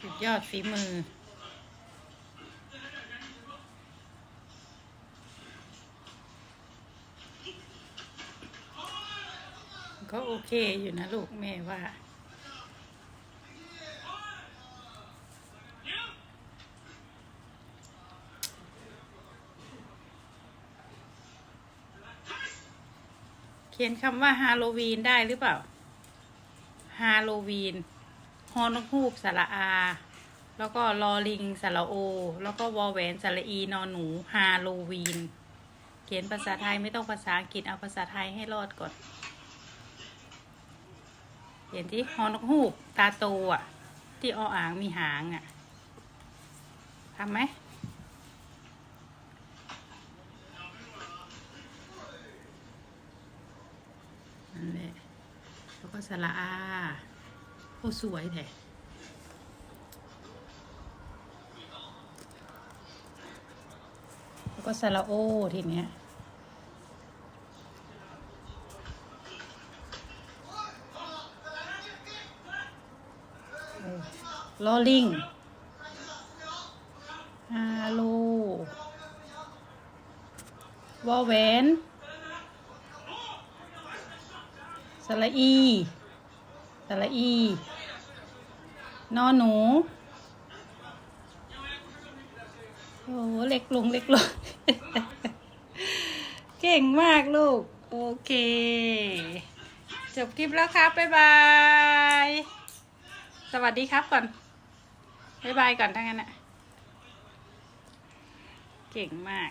สุดยอดฝีมือ ก็โอเคอยู่นะลูกแม่ว่าเขียนคำว่าฮาโลวีนได้หรือเปล่า ฮาโลวีน ฮอนกฮูกสระอา แล้วก็ลอลิงสระโอ แล้วก็วอแหวนสระอีนอนหนูฮาโลวีน เขียนภาษาไทยไม่ต้องภาษาอังกฤษเอาภาษาไทยให้รอดก่อน เขียนที่ฮอนกฮูกตาโตอะ ที่ออ่างมีหางอะทำไหมนั่นแหละแล้วก็สระอา โอ้สวยแท้แล้วก็สระโอทีเนี้ยลอลิงฮาโลวอแวนสระอี สระอี นอหนู โอ้โหเล็กลงเล็กลง เก่งมากลูก โอเค จบคลิปแล้วครับ บ๊ายบาย สวัสดีครับก่อน บ๊ายบายก่อนทั้งนั้นนะเก่งมาก